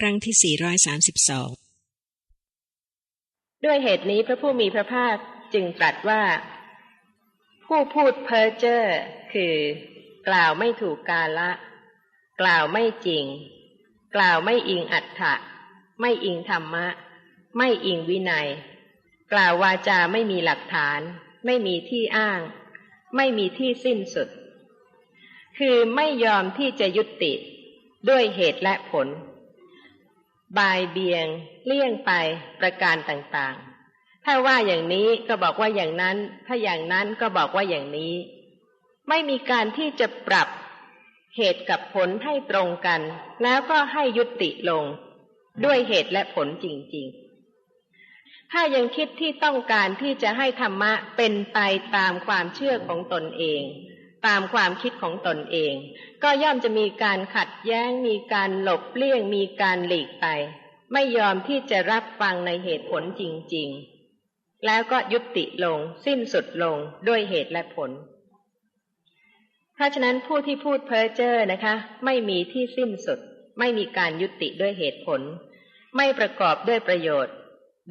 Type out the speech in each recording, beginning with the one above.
ครั้งที่ 432 ด้วยเหตุนี้พระผู้มีพระภาคจึงตรัสว่า ผู้พูดเพ้อเจ้อคือ กล่าวไม่ถูกกาละ กล่าวไม่จริง กล่าวไม่อิงอัฏฐะไม่อิงธรรมะ ไม่อิงวินัย กล่าววาจาไม่มีหลักฐาน ไม่มีที่อ้าง ไม่มีที่สิ้นสุด คือไม่ยอมที่จะยุติด้วยเหตุและผล บายเบียง เลี่ยงไปประการต่างๆ ถ้าว่าอย่างนี้ก็บอกว่าอย่างนั้น ถ้าอย่างนั้นก็บอกว่าอย่างนี้ ไม่มีการที่จะปรับเหตุกับผลให้ตรงกัน แล้วก็ให้ยุติลง ด้วยเหตุและผลจริง ๆ ถ้ายังคิดที่ต้องการที่จะให้ธรรมะเป็นไปตามความเชื่อของตนเอง ตามความคิดของตนเอง ก็ย่อมจะมีการขัดแย้ง มีการหลบเลี่ยง มีการหลีกไป ไม่ยอมที่จะรับฟังในเหตุผลจริง ๆ แล้วก็ยุติลง สิ้นสุดลงด้วยเหตุและผล เพราะฉะนั้นผู้ที่พูดเพ้อเจ้อนะคะ ไม่มีที่สิ้นสุด ไม่มีการยุติด้วยเหตุผล ไม่ประกอบด้วยประโยชน์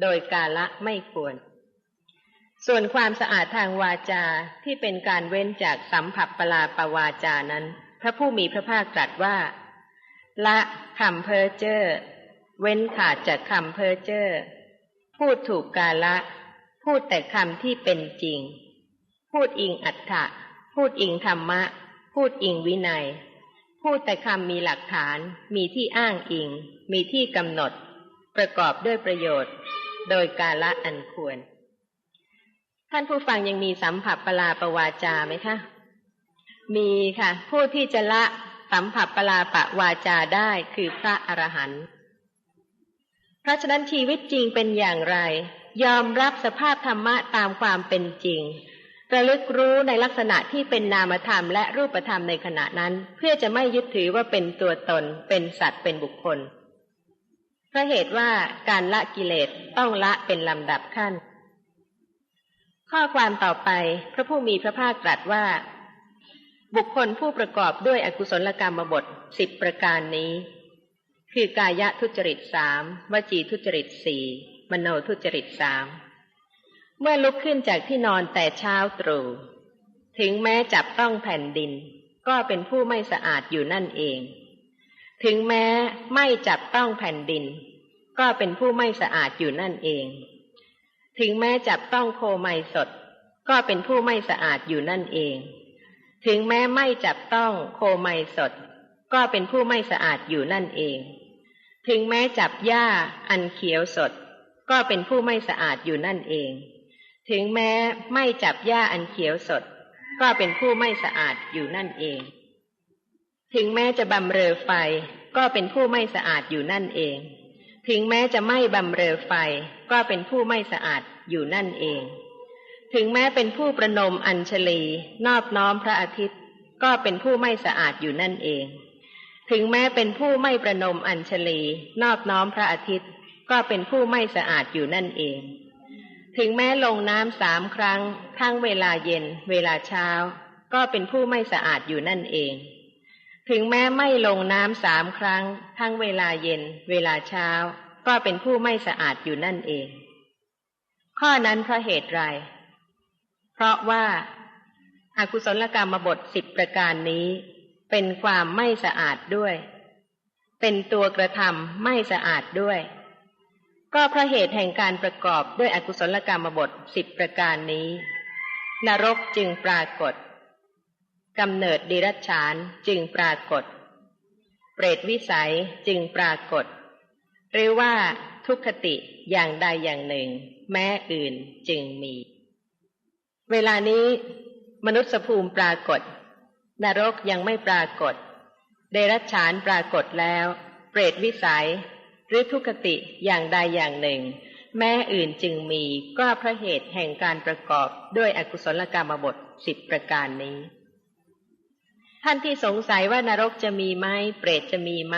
โดยกาละไม่ควร ส่วนความสะอาดทางวาจาที่เป็นการเว้นจากสัมผัสปลาปวาจานั้น พระผู้มีพระภาคตรัสว่า ละคำเพ้อเจ้อเว้นขาดจากคำเพ้อเจ้อพูดถูกกาละ พูดแต่คำที่เป็นจริง พูดอิงอัฏฐะพูดอิงธรรมะ พูดอิงวินัย พูดแต่คำมีหลักฐาน มีที่อ้างอิง มีที่กำหนด ประกอบด้วยประโยชน์ โดยกาละอันควร ท่านผู้ฟังยังมีสัมผัสปลาประวาจาไหมคะ มีค่ะ ผู้ที่จะละสัมผัสปลาปะวาจาได้คือพระอรหันต์เพราะฉะนั้นชีวิตจริงเป็นอย่างไร ยอมรับสภาพธรรมะตามความเป็นจริง ระลึกรู้ในลักษณะที่เป็นนามธรรมและรูปธรรมในขณะนั้น เพื่อจะไม่ยึดถือว่าเป็นตัวตน เป็นสัตว์เป็นบุคคลเพราะเหตุว่าการละกิเลสต้องละเป็นลำดับขั้น ข้อความต่อไปพระผู้มีพระภาคตรัสว่า บุคคลผู้ประกอบด้วยอกุศลกรรมบทสิบประการนี้ คือกายทุจริตสามวจีทุจริตสี่มโนทุจริตสามเมื่อลุกขึ้นจากที่นอนแต่เช้าตรู่ถึงแม้จับต้องแผ่นดิน ก็เป็นผู้ไม่สะอาดอยู่นั่นเอง ถึงแม้ไม่จับต้องแผ่นดิน ก็เป็นผู้ไม่สะอาดอยู่นั่นเอง ถึงแม้จับต้องโคไม่สด ก็เป็นผู้ไม่สะอาดอยู่นั่นเอง ถึงแม้ไม่จับต้องโคไม่สด ก็เป็นผู้ไม่สะอาดอยู่นั่นเอง ถึงแม้จับหญ้าอันเขียวสด ก็เป็นผู้ไม่สะอาดอยู่นั่นเอง ถึงแม้ไม่จับหญ้าอันเขียวสด ก็เป็นผู้ไม่สะอาดอยู่นั่นเอง ถึงแม้จะบำเรอไฟ ก็เป็นผู้ไม่สะอาดอยู่นั่นเอง ถึงแม้จะไม่บำเรอไฟก็เป็นผู้ไม่สะอาดอยู่นั่นเอง ถึงแม้เป็นผู้ประนมอัญชลี นอบน้อมพระอาทิตย์ ก็เป็นผู้ไม่สะอาดอยู่นั่นเอง ถึงแม้เป็นผู้ไม่ประนมอัญชลี นอบน้อมพระอาทิตย์ ก็เป็นผู้ไม่สะอาดอยู่นั่นเอง ถึงแม้ลงน้ำสามครั้ง ทั้งเวลาเย็น เวลาเช้า ก็เป็นผู้ไม่สะอาดอยู่นั่นเอง ถึงแม้ไม่ลงน้ำสามครั้ง ทั้งเวลาเย็น เวลาเช้า ก็เป็นผู้ไม่สะอาดอยู่นั่นเอง ข้อนั้นเพราะเหตุไร เพราะว่าอากุศลกรรมบทสิบประการนี้ เป็นความไม่สะอาดด้วย เป็นตัวกระทำไม่สะอาดด้วย ก็เพราะเหตุแห่งการประกอบด้วยอกุศลกรรมบทสิบประการนี้ นรกจึงปรากฏ กำเนิดดิรัจฉานจึงปรากฏ เปรตวิสัยจึงปรากฏ หรือว่าทุกขติอย่างใดอย่างหนึ่ง แม้อื่นจึงมี เวลานี้มนุษย์ภูมิปรากฏ นรกยังไม่ปรากฏ เดรัจฉานปรากฏแล้ว เปรตวิสัย หรือทุกขติอย่างใดอย่างหนึ่ง แม้อื่นจึงมีก็เพราะเหตุแห่งการประกอบด้วยอกุศลกรรมบทสิบประการนี้ ท่านที่สงสัยว่านรกจะมีไหมเปรตจะมีไหม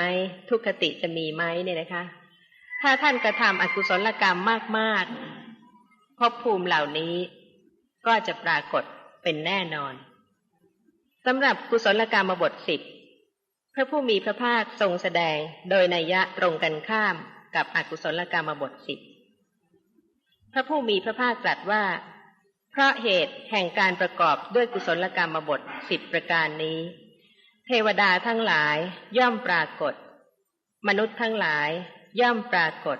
ทุกขติจะมีไหมเนี่ยนะคะ ถ้าท่านกระทำอกุศลกรรมมากๆภพภูมิเหล่านี้ก็จะปรากฏเป็นแน่นอนสำหรับกุศลกรรมบทสิบพระผู้มีพระภาคทรงแสดงโดยนัยยะตรงกันข้ามกับอกุศลกรรมบทสิบพระผู้มีพระภาคตรัสว่า พราะเหตุแห่งการประกอบด้วยกุศลกรรมบทสิบประการนี้ เทวดาทั้งหลายย่อมปรากฏ มนุษย์ทั้งหลายย่อมปรากฏ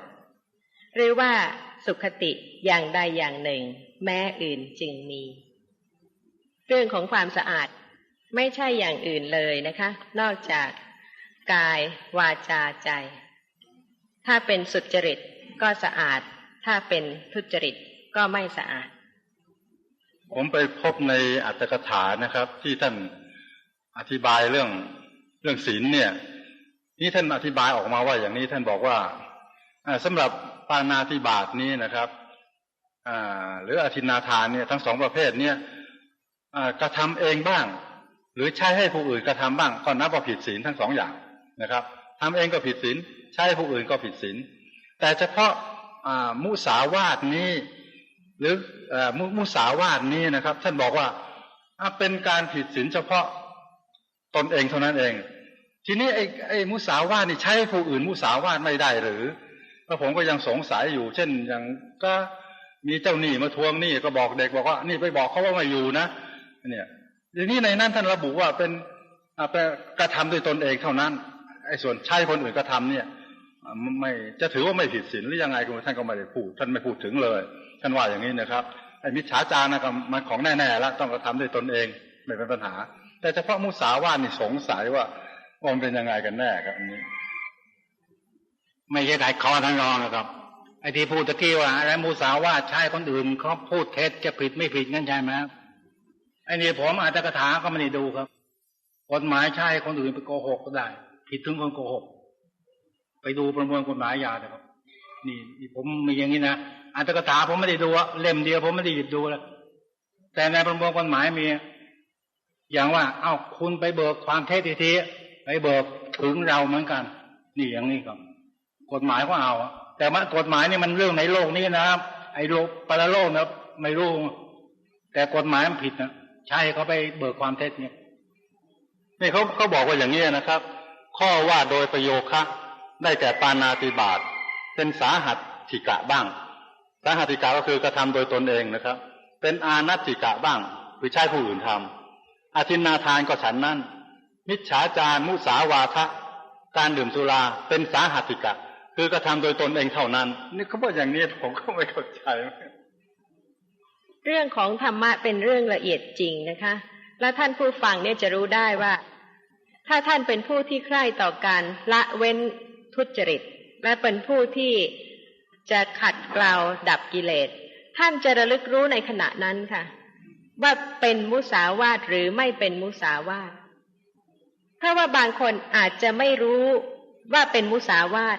หรือว่าสุขติอย่างใดอย่างหนึ่ง แม้อื่นจึงมี เรื่องของความสะอาดไม่ใช่อย่างอื่นเลยนะคะ นอกจากกายวาจาใจ ถ้าเป็นสุจริตก็สะอาด ถ้าเป็นทุจริตก็ไม่สะอาด ผมไปพบในอัตถกถานะครับ ที่ท่านอธิบายเรื่องเรื่องศีลเนี่ย นี่ท่านอธิบายออกมาว่าอย่างนี้ท่านบอกว่าสำหรับปานาติบาตนี้นะครับหรืออธินาทานเนี่ยทั้งสองประเภทเนี่ยกระทำเองบ้าง หรือใช้ให้ผู้อื่นกระทำบ้างก็นับว่าผิดศีลทั้งสองอย่างนะครับทำเองก็ผิดศีลใช้ให้ผู้อื่นก็ผิดศีลแต่เฉพาะมุสาวาทนี้ หรือมุมุสาวาทนี้นะครับ ท่านบอกว่าเป็นการผิดศีลเฉพาะตนเองเท่านั้นเอง ทีนี้ไอ้ไอ้มุสาวาทนี่ใช้ผู้อื่นมุสาวาทไม่ได้หรือแล้วผมก็ยังสงสัยอยู่ เช่นอย่างก็มีเจ้าหนี้มาทวงหนี้ก็บอกเด็กบอกว่า นี่ไปบอกเขาว่าไม่อยู่นะเนี่ยอย่างนี้ในนั้นท่านระบุว่าเป็นเป็นกระทำด้วยตนเองเท่านั้นไอ้ส่วนใช้คนอื่นกระทาเนี่ยไม่จะถือว่าไม่ผิดศีลหรือยังไงคุณท่านก็ไม่ได้พูดท่านไม่พูดถึงเลย ท่านว่าอย่างนี้นะครับไอ้มิจฉาจารนะก็มันของแน่ๆแล้วต้องกระทำด้วยตนเองไม่เป็นปัญหา แต่เฉพาะมุสาวานี่สงสัยว่ามันเป็นยังไงกันแน่ครับอันนี้ ไม่ใช่ถ่ายคอท่านรองนะครับไอ้ที่พูดตะกี้ว่าอะไรมุสาวาใช้คนอื่นเขาพูดเท็จจะผิดไม่ผิดนั่นใช่ไหมครับไอ้นี่ผมอาจจะกระถาก็ไม่ได้ดูครับกฎหมายใช้คนอื่นไปโกหกก็ได้ ผิดถึงคนโกหก ไปดูประมวลกฎหมายยาเลยครับนี่ผมมีอย่างนี้นะ อัตถกถาผมไม่ได้ดูเล่มเดียวผมไม่ได้หยิบดูแล้วแต่ในประมวลกฎหมายมี อย่างว่า เอ้าคุณไปเบิกความเท็จทีไปเบิกถึงเราเหมือนกัน นี่อย่างนี้ครับกฎหมายก็เอาแต่ว่ากฎหมายนี่มันเรื่องในโลกนี้นะครับไอ้โลกปรโลกนะไม่รู้แต่กฎหมายมันผิดนะใช่เขาไปเบิกความเท็จเนี่ยนี่เขาเขาบอกว่าอย่างนี้นะครับ ข้อว่าโดยประโยคะได้แก่ปานาติบาตเป็นสาหัสถิกะบ้าง สาหัสถิกะก็คือกระทำโดยตนเองนะครับ เป็นอานัตถิกะบ้างหรือใช้ผู้อื่นทำอาทินนาทานก็ฉันนั้น มิจฉาจารมุสาวาทะ การดื่มสุราเป็นสาหัสถิกะ คือกระทำโดยตนเองเท่านั้น นี่เขาบอกอย่างนี้ผมก็ไม่เข้าใจ เรื่องของธรรมะเป็นเรื่องละเอียดจริงนะคะ และท่านผู้ฟังเนี่ยจะรู้ได้ว่า ถ้าท่านเป็นผู้ที่ใคร่ต่อการละเว้นทุจริต และเป็นผู้ที่ จะขัดเกลาดับกิเลส ท่านจะระลึกรู้ในขณะนั้นค่ะ ว่าเป็นมุสาวาทหรือไม่เป็นมุสาวาทถ้าว่าบางคนอาจจะไม่รู้ว่าเป็นมุสาวาท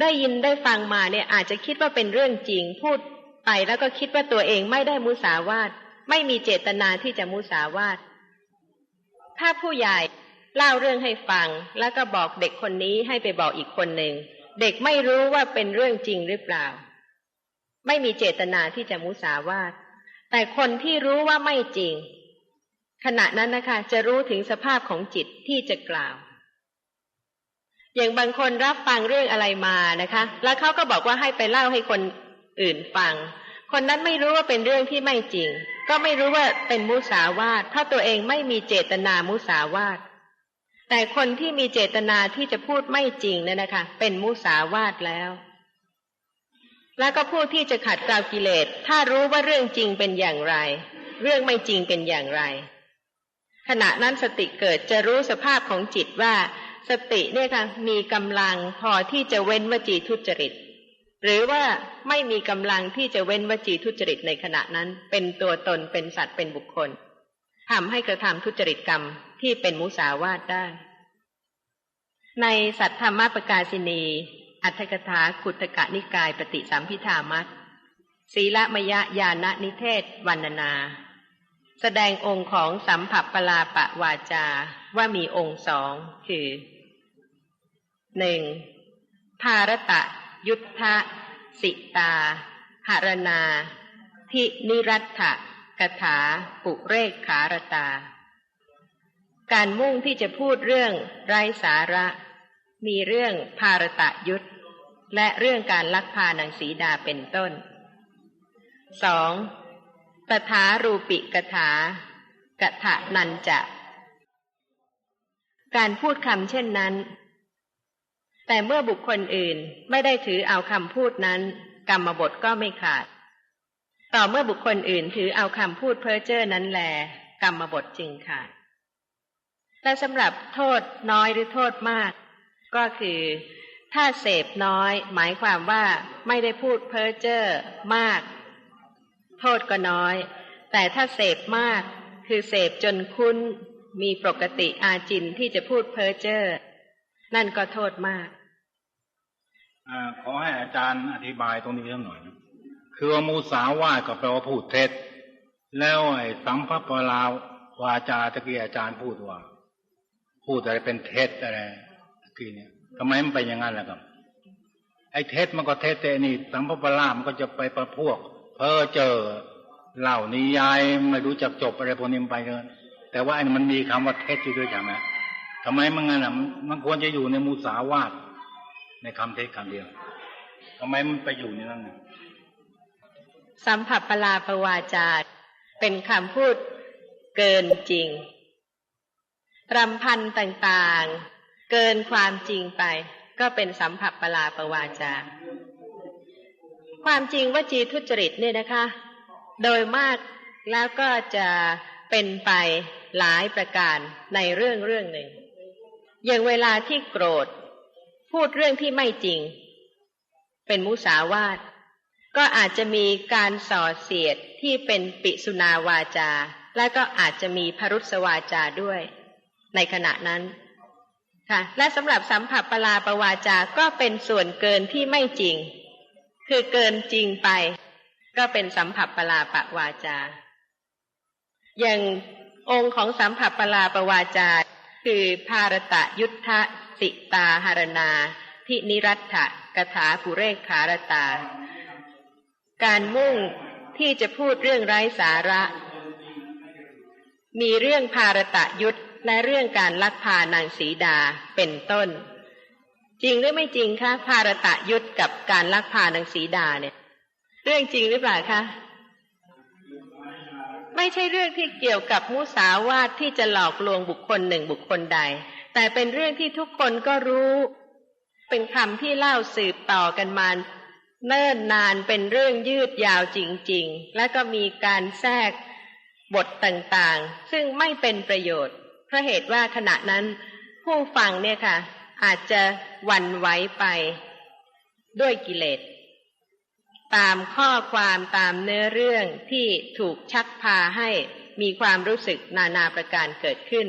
ได้ยินได้ฟังมาเนี่ยอาจจะคิดว่าเป็นเรื่องจริงพูดไปแล้วก็คิดว่าตัวเองไม่ได้มุสาวาทไม่มีเจตนาที่จะมุสาวาทถ้าผู้ใหญ่เล่าเรื่องให้ฟัง แล้วก็บอกเด็กคนนี้ให้ไปบอกอีกคนหนึ่ง เด็กไม่รู้ว่าเป็นเรื่องจริงหรือเปล่า ไม่มีเจตนาที่จะมุสาวาทแต่คนที่รู้ว่าไม่จริง ขณะนั้นนะคะ จะรู้ถึงสภาพของจิตที่จะกล่าว อย่างบางคนรับฟังเรื่องอะไรมานะคะ แล้วเขาก็บอกว่าให้ไปเล่าให้คนอื่นฟัง คนนั้นไม่รู้ว่าเป็นเรื่องที่ไม่จริง ก็ไม่รู้ว่าเป็นมุสาวาทถ้าตัวเองไม่มีเจตนามุสาวาท แต่คนที่มีเจตนาที่จะพูดไม่จริงเนั่นนะคะ เป็นมุสาวาทแล้ว แล้วก็ผู้ที่จะขัดเกลากิเลส ถ้ารู้ว่าเรื่องจริงเป็นอย่างไร เรื่องไม่จริงเป็นอย่างไร ขณะนั้นสติเกิดจะรู้สภาพของจิตว่า สติเนี่ยค่ะมีกำลังพอที่จะเว้นวจีทุจริต หรือว่าไม่มีกำลังที่จะเว้นวจีทุจริตในขณะนั้น เป็นตัวตนเป็นสัตว์เป็นบุคคล ทำให้กระทำทุจริตกรรมที่เป็นมุสาวาทได้ ในสัทธรรมปกาศินี อัตถกถาขุตกะนิกายปฏิสัมพิธามัตศีละมยะญาณนิเทศวันนา แสดงองค์ของสัมผัสปลาปะวาจาว่ามีองค์สองคือหนึ่งภารตะ ยุทธะสิตาหารณาทินิรัตถะ กถา ปุเรกขารตา การมุ่งที่จะพูดเรื่องไร้สาระ มีเรื่องภารตะยุทธและเรื่องการลักพานางสีดาเป็นต้นสองตถารูปิกถากถะนันจะ การพูดคำเช่นนั้น แต่เมื่อบุคคลอื่นไม่ได้ถือเอาคำพูดนั้น กรรมบทก็ไม่ขาด ต่อเมื่อบุคคลอื่นถือเอาคำพูดเพ้อเจ้อนั้นแล กรรมบทจึงขาดและสำหรับโทษน้อยหรือโทษมาก ก็คือถ้าเสพน้อย หมายความว่าไม่ได้พูดเพ้อเจ้อมาก โทษก็น้อย แต่ถ้าเสพมาก คือเสพจนคุ้นมีปกติอาจินที่จะพูดเพ้อเจ้อนั่นก็โทษมากอขอให้อาจารย์อธิบายตรงนี้สักหน่อยนะ คือว่ามูสาวาทก็แปลว่าพูดเท็จ แล้วไอ้สัมภปลาวาจาตะกี้อาจารย์พูดว่า พูดอะไรเป็นเท็จอะไรตะกี้เนี่ยทำไมมันเป็นอย่างนั้นล่ะครับ ไอ้เท็จมันก็เท็จแต่นี่ สัมภปลามันก็จะไปประพวก เพ้อเจอเล่านิยายไม่รู้จักจบอะไรพวกนี้มันไปเกินแต่ว่าไอ้มันมีคำว่าเท็จอยู่ด้วยใช่ไหมทำไมมันงั้นอะมันควรจะอยู่ในมูสาวาทในคำเท็จคำเดียวทำไมมันไปอยู่ในนั้นน่ะ สัมผัสปลาประวาจาเป็นคำพูดเกินจริง รำพันต่างๆ เกินความจริงไป ก็เป็นสัมผัสปลาประวาจา ความจริงว่าจีทุจริตเนี่ยนะคะ โดยมากแล้วก็จะเป็นไปหลายประการในเรื่องเรื่องหนึ่ง อย่างเวลาที่โกรธ พูดเรื่องที่ไม่จริง เป็นมุสาวาท ก็อาจจะมีการส่อเสียดที่เป็นปิสุนาวาจา และก็อาจจะมีพรุษวาจาด้วย ในขณะนั้นค่ะและสำหรับสัมผัสปลาปวาจาก็เป็นส่วนเกินที่ไม่จริง คือเกินจริงไป ก็เป็นสัมผัสปลาปวาจา อย่างองค์ของสัมผัสปลาปวาจา คือภารตะยุทธสิตาหารนาพินิรัตถะกถาปุเรกขารตา การมุ่งที่จะพูดเรื่องไร้สาระ มีเรื่องภารตะยุทธและเรื่องการลักพานางสีดาเป็นต้น จริงหรือไม่จริงคะภารตะยุทธกับการลักพานางสีดาเนี่ย เรื่องจริงหรือเปล่าคะไม่ใช่เรื่องที่เกี่ยวกับมุสาวาทที่จะหลอกลวงบุคคลหนึ่งบุคคลใด แต่เป็นเรื่องที่ทุกคนก็รู้ เป็นคำที่เล่าสืบต่อกันมา เนิ่นนานเป็นเรื่องยืดยาวจริง ๆ และก็มีการแทรกบทต่างๆ ซึ่งไม่เป็นประโยชน์ เพราะเหตุว่าขณะนั้นผู้ฟังเนี่ยค่ะ อาจจะวันไหวไปด้วยกิเลส ตามข้อความตามเนื้อเรื่องที่ถูกชักพาให้มีความรู้สึกนานาประการเกิดขึ้น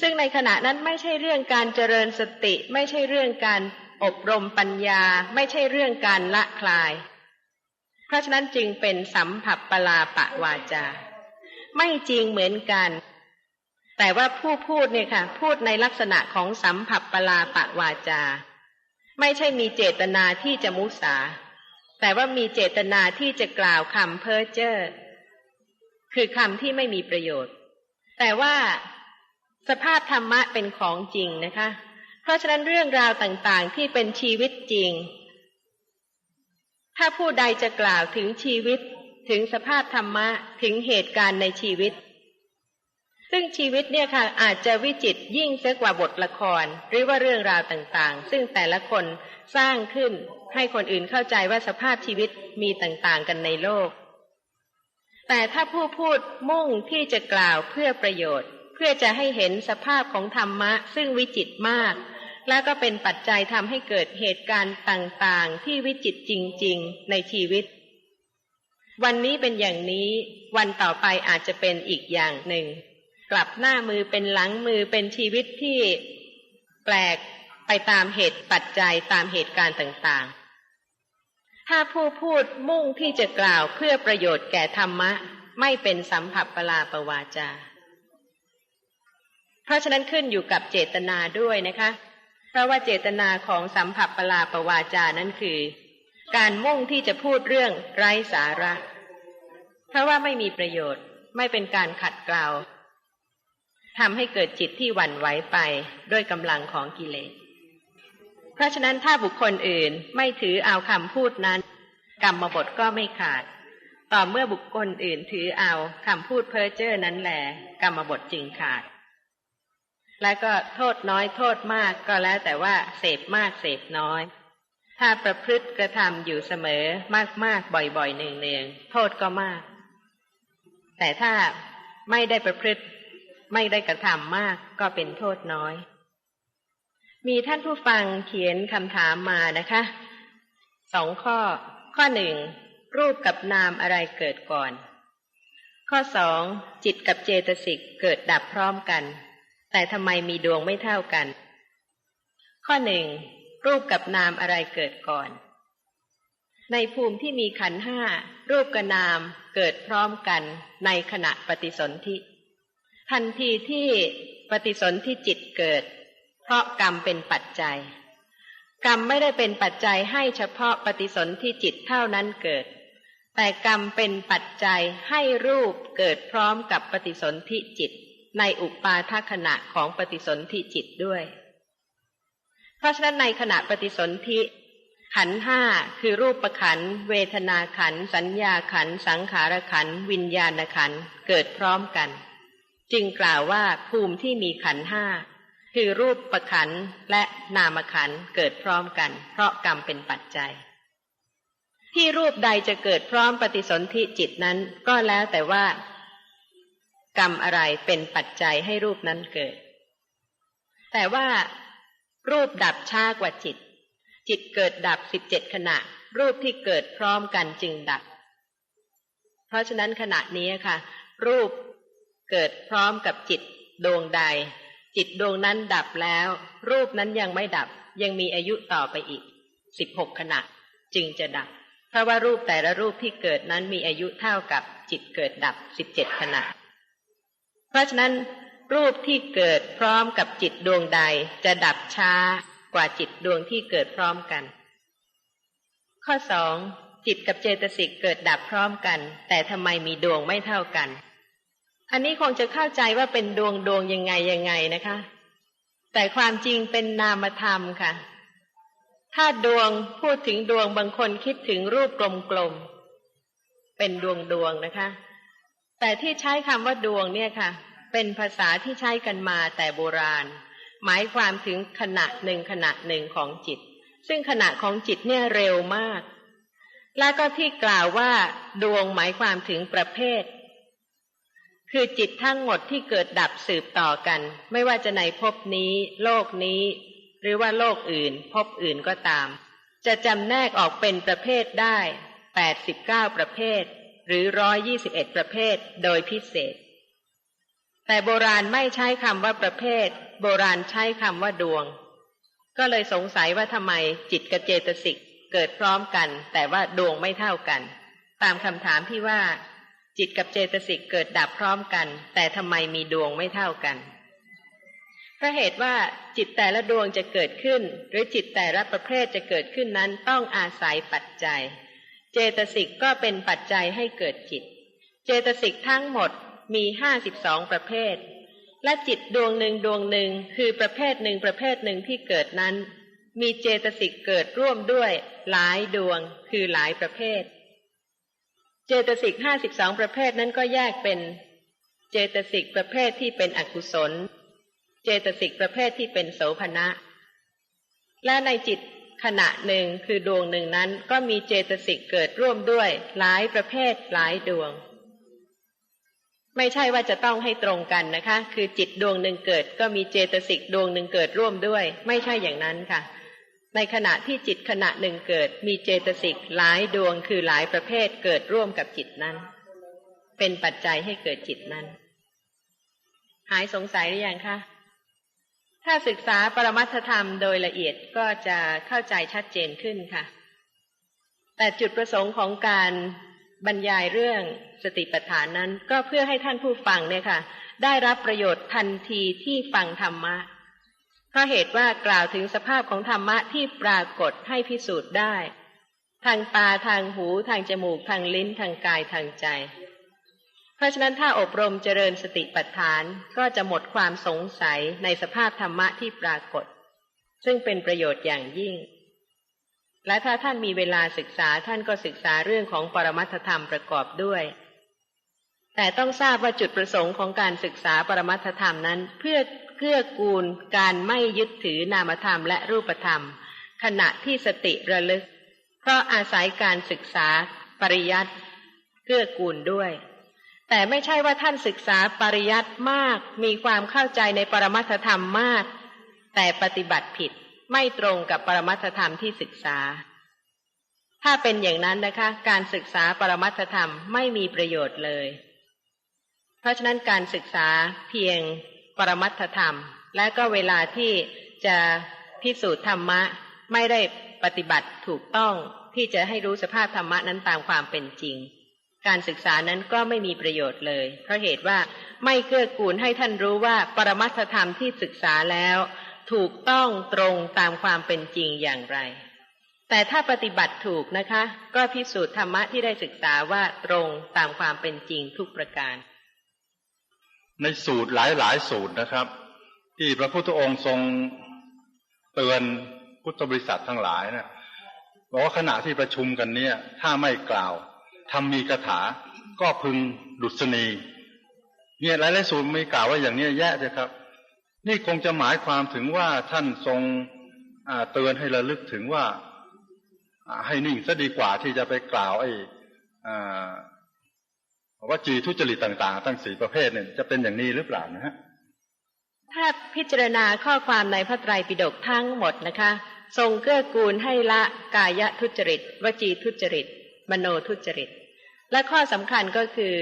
ซึ่งในขณะนั้นไม่ใช่เรื่องการเจริญสติ ไม่ใช่เรื่องการ อบรมปัญญาไม่ใช่เรื่องการละคลาย เพราะฉะนั้นจึงเป็นสัมผัสปลาปะวาจา ไม่จริงเหมือนกัน แต่ว่าผู้พูดเนี่ยค่ะ พูดในลักษณะของสัมผัสปลาปะวาจา ไม่ใช่มีเจตนาที่จะมุสา แต่ว่ามีเจตนาที่จะกล่าวคำเพ้อเจ้อคือคำที่ไม่มีประโยชน์ แต่ว่าสภาพธรรมะเป็นของจริงนะคะ เพราะฉะนั้นเรื่องราวต่างๆที่เป็นชีวิตจริง ถ้าผู้ใดจะกล่าวถึงชีวิต ถึงสภาพธรรมะ ถึงเหตุการณ์ในชีวิต ซึ่งชีวิตเนี่ยค่ะอาจจะวิจิตยิ่งเสียกว่าบทละคร หรือว่าเรื่องราวต่างๆ ซึ่งแต่ละคนสร้างขึ้นให้คนอื่นเข้าใจว่าสภาพชีวิตมีต่างๆกันในโลก แต่ถ้าผู้พูดมุ่งที่จะกล่าวเพื่อประโยชน์ เพื่อจะให้เห็นสภาพของธรรมะ ซึ่งวิจิตมาก และก็เป็นปัจจัยทำให้เกิดเหตุการณ์ต่างๆ ที่วิจิตจริง ๆ ในชีวิต วันนี้เป็นอย่างนี้ วันต่อไปอาจจะเป็นอีกอย่างหนึ่ง กลับหน้ามือเป็นหลังมือเป็นชีวิตที่แปลกไปตามเหตุปัจจัยตามเหตุการณ์ต่างๆ ถ้าผู้พูดมุ่งที่จะกล่าวเพื่อประโยชน์แก่ธรรมะ ไม่เป็นสัมผัสปลาปวาจา เพราะฉะนั้นขึ้นอยู่กับเจตนาด้วยนะคะ เพราะว่าเจตนาของสัมผัสปลาปวาจานั้นคือ การมุ่งที่จะพูดเรื่องไร้สาระ เพราะว่าไม่มีประโยชน์ไม่เป็นการขัดเกลาทำให้เกิดจิตที่หวั่นไหวไปด้วยกำลังของกิเลส เพราะฉะนั้นถ้าบุคคลอื่นไม่ถือเอาคำพูดนั้น กรรมบทก็ไม่ขาด ต่อเมื่อบุคคลอื่นถือเอาคำพูดเพ้อเจ้อนั้นแหลกรรมบทจึงขาด และก็โทษน้อยโทษมากก็แล้วแต่ว่าเสพมากเสพน้อย ถ้าประพฤติกระทำอยู่เสมอมากๆบ่อยๆเนืองๆโทษก็มาก แต่ถ้าไม่ได้ประพฤติไม่ได้กระทำมากก็เป็นโทษน้อย มีท่านผู้ฟังเขียนคำถามมานะคะสองข้อ ข้อหนึ่งรูปกับนามอะไรเกิดก่อน ข้อสองจิตกับเจตสิกเกิดดับพร้อมกัน แต่ทำไมมีดวงไม่เท่ากัน ข้อหนึ่งรูปกับนามอะไรเกิดก่อน ในภูมิที่มีขันห้ารูปกับนามเกิดพร้อมกันในขณะปฏิสนธิ ทันทีที่ปฏิสนธิจิตเกิด เพราะกรรมเป็นปัจจัย กรรมไม่ได้เป็นปัจจัยให้เฉพาะปฏิสนธิจิตเท่านั้นเกิด แต่กรรมเป็นปัจจัยให้รูปเกิดพร้อมกับปฏิสนธิจิต ในอุปาทขณะของปฏิสนธิจิตด้วย เพราะฉะนั้นในขณะปฏิสนธิขันห้าคือรูปประขัน เวทนาขัน สัญญาขัน สังขารขัน วิญญาณขัน เกิดพร้อมกัน จึงกล่าวว่าภูมิที่มีขันห้าคือรูปประขันและนามขันเกิดพร้อมกัน เพราะกรรมเป็นปัจจัย ที่รูปใดจะเกิดพร้อมปฏิสนธิจิตนั้นก็แล้วแต่ว่า กรรมอะไรเป็นปัจจัยให้รูปนั้นเกิด แต่ว่ารูปดับช้ากว่าจิต จิตเกิดดับสิบเจ็ดขณะ รูปที่เกิดพร้อมกันจึงดับ เพราะฉะนั้นขณะนี้ค่ะ รูปเกิดพร้อมกับจิตดวงใด จิตดวงนั้นดับแล้ว รูปนั้นยังไม่ดับ ยังมีอายุต่อไปอีกสิบหกขณะ จึงจะดับ เพราะว่ารูปแต่ละรูปที่เกิดนั้นมีอายุเท่ากับจิตเกิดดับสิบเจ็ดขณะ เพราะฉะนั้นรูปที่เกิดพร้อมกับจิตดวงใดจะดับช้ากว่าจิตดวงที่เกิดพร้อมกัน ข้อสองจิตกับเจตสิกเกิดดับพร้อมกัน แต่ทำไมมีดวงไม่เท่ากัน อันนี้คงจะเข้าใจว่าเป็นดวงดวงยังไงยังไงนะคะ แต่ความจริงเป็นนามธรรมค่ะ ถ้าดวงพูดถึงดวงบางคนคิดถึงรูปกลมๆเป็นดวงดวงนะคะ แต่ที่ใช้คำว่าดวงเนี่ยค่ะ เป็นภาษาที่ใช้กันมาแต่โบราณ หมายความถึงขณะหนึ่งขณะหนึ่งของจิต ซึ่งขณะของจิตเนี่ยเร็วมาก และก็ที่กล่าวว่า ดวงหมายความถึงประเภท คือจิตทั้งหมดที่เกิดดับสืบต่อกัน ไม่ว่าจะในภพนี้ โลกนี้ หรือว่าโลกอื่นภพอื่นก็ตาม จะจำแนกออกเป็นประเภทได้แปดสิบเก้าประเภท หรือร้อยยี่สิบเอ็ดประเภทโดยพิเศษ แต่โบราณไม่ใช้คำว่าประเภท โบราณใช้คำว่าดวง ก็เลยสงสัยว่าทำไมจิตกับเจตสิกเกิดพร้อมกัน แต่ว่าดวงไม่เท่ากัน ตามคำถามที่ว่า จิตกับเจตสิกเกิดดับพร้อมกัน แต่ทำไมมีดวงไม่เท่ากันเพราะเหตุว่าจิตแต่ละดวงจะเกิดขึ้น หรือจิตแต่ละประเภทจะเกิดขึ้นนั้นต้องอาศัยปัจจัย เจตสิกก็เป็นปัจจัยให้เกิดจิต เจตสิกทั้งหมดมีห้าสิบสองประเภท และจิตดวงหนึ่งดวงหนึ่งคือประเภทหนึ่งประเภทหนึ่งที่เกิดนั้น มีเจตสิกเกิดร่วมด้วยหลายดวงคือหลายประเภท เจตสิกห้าสิบสองประเภทนั้นก็แยกเป็น เจตสิกประเภทที่เป็นอกุศล เจตสิกประเภทที่เป็นโสภณะและในจิต ขณะหนึ่งคือดวงหนึ่งนั้นก็มีเจตสิกเกิดร่วมด้วย หลายประเภทหลายดวง ไม่ใช่ว่าจะต้องให้ตรงกันนะคะ คือจิตดวงหนึ่งเกิด ก็มีเจตสิกดวงหนึ่งเกิดร่วมด้วย ไม่ใช่อย่างนั้นค่ะ ในขณะที่จิตขณะหนึ่งเกิด มีเจตสิกหลายดวงคือหลายประเภทเกิดร่วมกับจิตนั้น เป็นปัจจัยให้เกิดจิตนั้น หายสงสัยหรือยังคะ ถ้าศึกษาปรมัตธรรมโดยละเอียดก็จะเข้าใจชัดเจนขึ้นค่ะ แต่จุดประสงค์ของการบรรยายเรื่องสติปัฏฐานนั้น ก็เพื่อให้ท่านผู้ฟังเนี่ยค่ะ ได้รับประโยชน์ทันทีที่ฟังธรรมะเพราะเหตุว่ากล่าวถึงสภาพของธรรมะที่ปรากฏให้พิสูจน์ได้ ทางตาทางหูทางจมูกทางลิ้นทางกายทางใจ เพราะฉะนั้นถ้าอบรมเจริญสติปัฏฐานก็จะหมดความสงสัยในสภาพธรรมะที่ปรากฏ ซึ่งเป็นประโยชน์อย่างยิ่ง และถ้าท่านมีเวลาศึกษาท่านก็ศึกษาเรื่องของปรมัตธรรมประกอบด้วย แต่ต้องทราบว่าจุดประสงค์ของการศึกษาปรมัตธรรมนั้น เพื่อเกื้อกูลการไม่ยึดถือนามธรรมและรูปธรรม ขณะที่สติระลึก เพราะอาศัยการศึกษาปริยัติเกื้อกูลด้วย แต่ไม่ใช่ว่าท่านศึกษาปริยัติมาก มีความเข้าใจในปรมัตธรรมมาก แต่ปฏิบัติผิดไม่ตรงกับปรมัตธรรมที่ศึกษา ถ้าเป็นอย่างนั้นนะคะ การศึกษาปรมัตธรรมไม่มีประโยชน์เลย เพราะฉะนั้นการศึกษาเพียงปรมัตธรรม และก็เวลาที่จะพิสูจน์ธรรมะไม่ได้ปฏิบัติถูกต้องที่จะให้รู้สภาพธรรมะนั้นตามความเป็นจริง การศึกษานั้นก็ไม่มีประโยชน์เลย เพราะเหตุว่าไม่เกื้อกูลให้ท่านรู้ว่าปรมัตธรรมที่ศึกษาแล้ว ถูกต้องตรงตามความเป็นจริงอย่างไร แต่ถ้าปฏิบัติถูกนะคะ ก็พิสูจน์ธรรมะที่ได้ศึกษาว่าตรงตามความเป็นจริงทุกประการ ในสูตรหลายๆ สูตรนะครับ ที่พระพุทธองค์ทรงเตือนพุทธบริษัททั้งหลายนะบอกว่าขณะที่ประชุมกันเนี่ย ถ้าไม่กล่าว ทำมีคาถา ก็พึงดุษณี เนี่ยหลายหลายสูตรมีกล่าวว่าอย่างนี้แย่เลยครับ นี่คงจะหมายความถึงว่าท่านทรงเตือนให้ระลึกถึงว่าให้นิ่งซะดีกว่าที่จะไปกล่าวไอ้อว่าจีทุจริตต่างๆทั้งสี่ประเภทเนี่ยจะเป็นอย่างนี้หรือเปล่านะฮะถ้าพิจารณาข้อความในพระไตรปิฎกทั้งหมดนะคะ ทรงเกื้อกูลให้ละกายทุจริต วจีทุจริต มโนทุจริต และข้อสำคัญก็คือ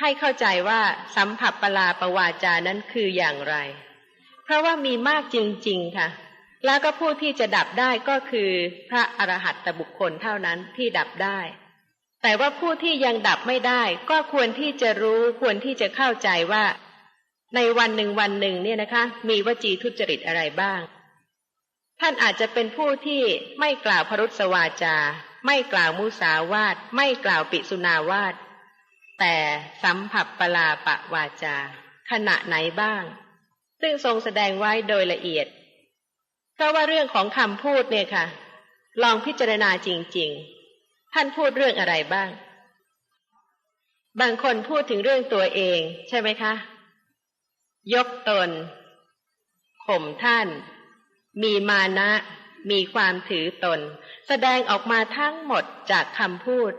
ให้เข้าใจว่าสัมผัสปลาปวาจานั้นคืออย่างไร เพราะว่ามีมากจริง ๆ ค่ะ แล้วก็ผู้ที่จะดับได้ก็คือพระอรหัตตบุคคลเท่านั้นที่ดับได้ แต่ว่าผู้ที่ยังดับไม่ได้ ก็ควรที่จะรู้ควรที่จะเข้าใจว่า ในวันหนึ่งวันหนึ่งเนี่ยนะคะ มีวจีทุจริตอะไรบ้าง ท่านอาจจะเป็นผู้ที่ไม่กล่าวพรุษวาจา ไม่กล่าวมุสาวาทไม่กล่าวปิสุนาวาทแต่สัมผัสปลาปะวาจา ขณะไหนบ้าง ซึ่งทรงแสดงไว้โดยละเอียด เพราะว่าเรื่องของคำพูดเนี่ยค่ะ ลองพิจารณาจริง ๆ ท่านพูดเรื่องอะไรบ้าง บางคนพูดถึงเรื่องตัวเอง ใช่ไหมคะ ยกตนข่มท่าน มีมานะ มีความถือตน แสดงออกมาทั้งหมดจากคำพูด